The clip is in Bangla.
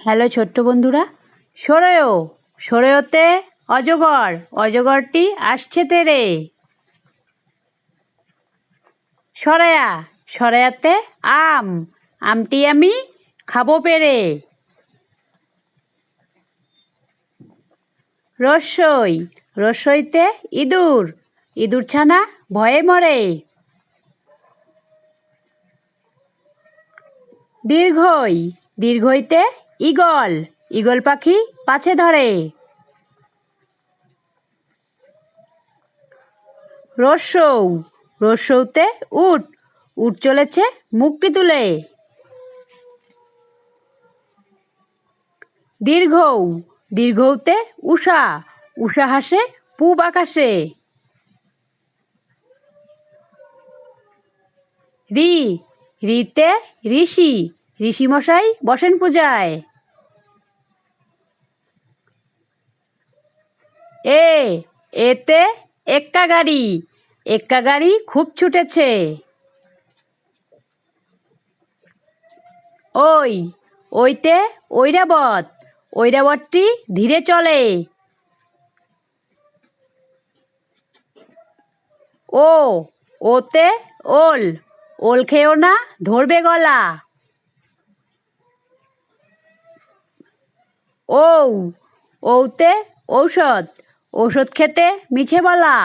হ্যালো ছোট্ট বন্ধুরা। সরেও, সরেওতে অজগর, অজগরটি আসছে তেরে। সরায়া, সরায়াতে আম, আমটি আমি খাব পেরে। রসই, রসইতে ইঁদুর ইঁদুর ছানা ভয়ে মরে। দীর্ঘই, দীর্ঘইতে ঈগল ঈগল পাখি পাছে ধরে। রসৌ রসৌতে উট উট চলেছে মুক্তি তুলে। দীর্ঘৌ দীর্ঘৌতে উষা উষা হাসে পূব আকাশে। রি, রিতে ঋষি ঋষি মশাই বসেন পূজায়। এ, এতে এক্কা গাড়ি। এক্কা গাড়ি খুব ছুটেছে। ওই, ওইতে ঐরাবত। ঐরাবতটি ধীরে চলে। ও, ওতে ওল। ওল খেয়েও না ধরবে গলা। ঔ, ঔতে ঔষধ। ঔষধ খেতে মিছে বলা।